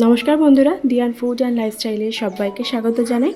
নমস্কার বন্ধুরা দিয়ান food and লাইফস্টাইলে সবাইকে স্বাগত জানাই।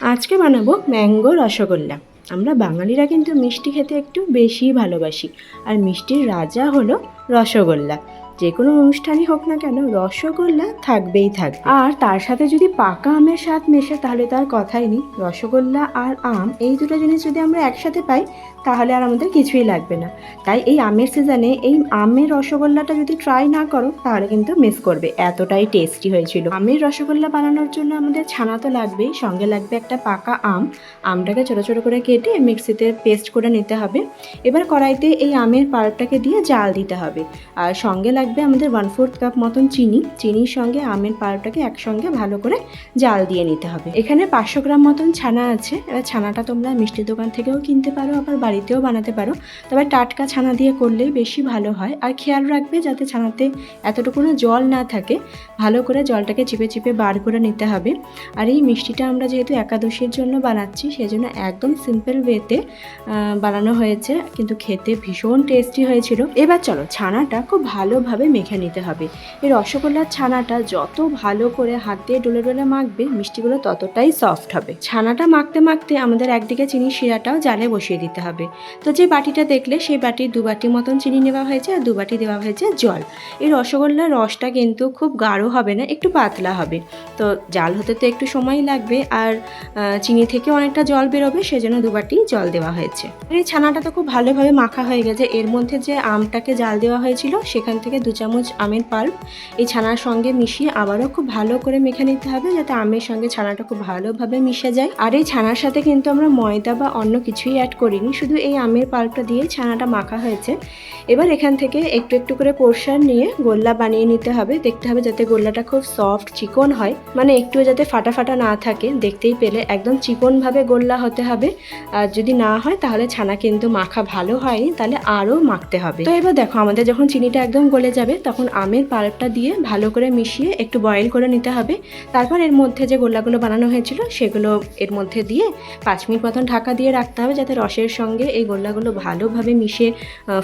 আজকে বানাবো ম্যাঙ্গো রসগোল্লা। আমরা বাঙালিরা কিন্তু মিষ্টি খেতে একটু বেশি ভালোবাসি। আর মিষ্টির রাজা হলো রসগোল্লা। যে কোনো অনুষ্ঠানই হোক না কেন, রসগোল্লা থাকবেই থাকবে। আর তার সাথে যদি পাকা আমের স্বাদ মেশে, তাহলে তার কথাই নেই। রসগোল্লা আর আম, এই দুটো জিনিস যদি আমরা একসাথে পাই, তাহলে আর আমাদের কিছুই লাগবে না। তাই এই আমের সিজনে এই আমের রসগোল্লাটা যদি ট্রাই না করো, তাহলে কিন্তু মিস করবে। এতটাই টেস্টি হয়েছিল। আমের রসগোল্লা বানানোর জন্য আমাদের ছানা তো লাগবেই, সঙ্গে লাগবে একটা পাকা আম। আমটাকে ছোটো ছোটো করে কেটে মিক্সিতে পেস্ট করে নিতে হবে। এবার কড়াইতে এই আমের পাল্পটাকে দিয়ে জাল দিতে হবে। আর সঙ্গে লাগবে আমাদের ওয়ান ফোর্থ কাপ মতন চিনি। চিনির সঙ্গে আমের পাল্পটাকে একসঙ্গে ভালো করে জাল দিয়ে নিতে হবে। এখানে পাঁচশো গ্রাম মতন ছানা আছে। এবার ছানাটা তোমরা মিষ্টির দোকান থেকেও কিনতে পারো, আবার বাড়িতেও বানাতে পারো। তবে টাটকা ছানা দিয়ে করলেই বেশি ভালো হয়। আর খেয়াল রাখবে যাতে ছানাতে এতটুকুনো জল না থাকে, ভালো করে জলটাকে চিপে চিপে বার করে নিতে হবে। আর এই মিষ্টিটা আমরা যেহেতু একাদশীর জন্য বানাচ্ছি, সেজন্য একদম সিম্পল ওয়েতে বানানো হয়েছে। কিন্তু খেতে ভীষণ টেস্টি হয়েছিল। এবার চলো, ছানাটা খুব ভালোভাবে মেখে নিতে হবে। এই রসগোল্লার ছানাটা যত ভালো করে হাত দিয়ে ডোলে ডোলে মাখবে, মিষ্টিগুলো ততটাই সফট হবে। ছানাটা মাখতে মাখতে আমাদের একদিকে চিনি শিরাটাও জালে বসিয়ে দিতে হবে। তো যে বাটিটা দেখলে সেই বাটির দু বাটি মতন চিনি নেওয়া হয়েছে আর দু বাটি দেওয়া হয়েছে জল। এই রসগোল্লার রসটা কিন্তু খুব গাঢ় হবে না, একটু পাতলা হবে। তো জাল হতে তো একটু সময় লাগবে আর চিনি থেকে অনেকটা জল বেরোবে, সেজন্য দু বাটি জল দেওয়া হয়েছে। এই ছানাটা তো খুব ভালোভাবে মাখা হয়ে গেছে। এর মধ্যে যে আমটাকে জাল দেওয়া হয়েছিল, সেখান থেকে দু চামচ আমের পাল্প এই ছানার সঙ্গে মিশিয়ে আবারও খুব ভালো করে মেখে নিতে হবে, যাতে আমের সঙ্গে ছানাটা খুব ভালোভাবে মিশে যায়। আর এই ছানার সাথে কিন্তু আমরা ময়দা বা অন্য কিছুই অ্যাড করিনি, শুধু এই আমের পাল্পটা দিয়ে ছানাটা মাখা হয়েছে। এবার এখান থেকে একটু একটু করে পোর্শন নিয়ে গোল্লা বানিয়ে নিতে হবে। দেখতে হবে যাতে গোল্লাটা খুব সফট চিকন হয়। মানে একটু যাতে ফাটা ফাটা না থাকে, দেখতেই পেলে। একদম চিকনভাবে গোল্লা হতে হবে। আর যদি না হয়, তাহলে ছানা কিন্তু মাখা ভালো হয়নি, তাহলে আরও মাখতে হবে। তো এবার দেখো, আমাদের যখন চিনিটা একদম গলে যাবে, তখন আমের পাল্পটা দিয়ে ভালো করে মিশিয়ে একটু বয়েল করে নিতে হবে। তারপর এর মধ্যে যে গোল্লাগুলো বানানো হয়েছিল, সেগুলো এর মধ্যে দিয়ে পাঁচ মিনিট মতন ঢাকা দিয়ে রাখতে হবে, যাতে রসের সঙ্গে এই গোল্লাগুলো ভালোভাবে মিশে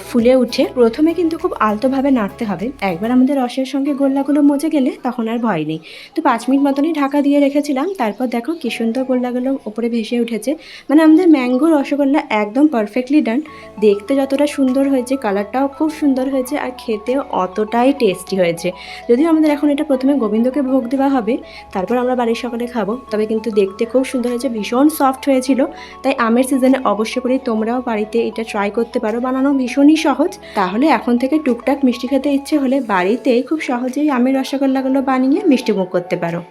ফুলে উঠে। প্রথমে কিন্তু খুব আলতোভাবে নাড়তে হবে। একবার আমাদের রসের সঙ্গে গোল্লাগুলো মজে গেলে, তখন আর ভয় নেই। তো পাঁচ মিনিট মতনই ঢাকা দিয়ে রেখেছিলাম। তারপর দেখো কি সুন্দর গোল্লাগুলো ওপরে ভেসে উঠেছে। মানে আমাদের ম্যাঙ্গো রসগোল্লা একদম পারফেক্টলি ডান দেখতে যতটা সুন্দর হয়েছে কালারটাও খুব সুন্দর হয়েছে আর খেতেও অতটাই টেস্টি হয়েছে। যদিও আমাদের এখন এটা প্রথমে গোবিন্দকে ভোগ দেওয়া হবে, তারপর আমরা বাড়ির সকালে খাব। তবে কিন্তু দেখতে খুব সুন্দর হয়েছে, ভীষণ সফট হয়েছিল। তাই আমের সিজনে অবশ্য করে তোমরাও বাড়িতে এটা ট্রাই করতে পারো। বানানো ভীষণই সহজ। তাহলে এখন থেকে টুকটাক মিষ্টি খেতে ইচ্ছে হলে বাড়িতেই খুব সহজেই আমের রসগোল্লাগুলো বানিয়ে মিষ্টি মুখ করতে পারো।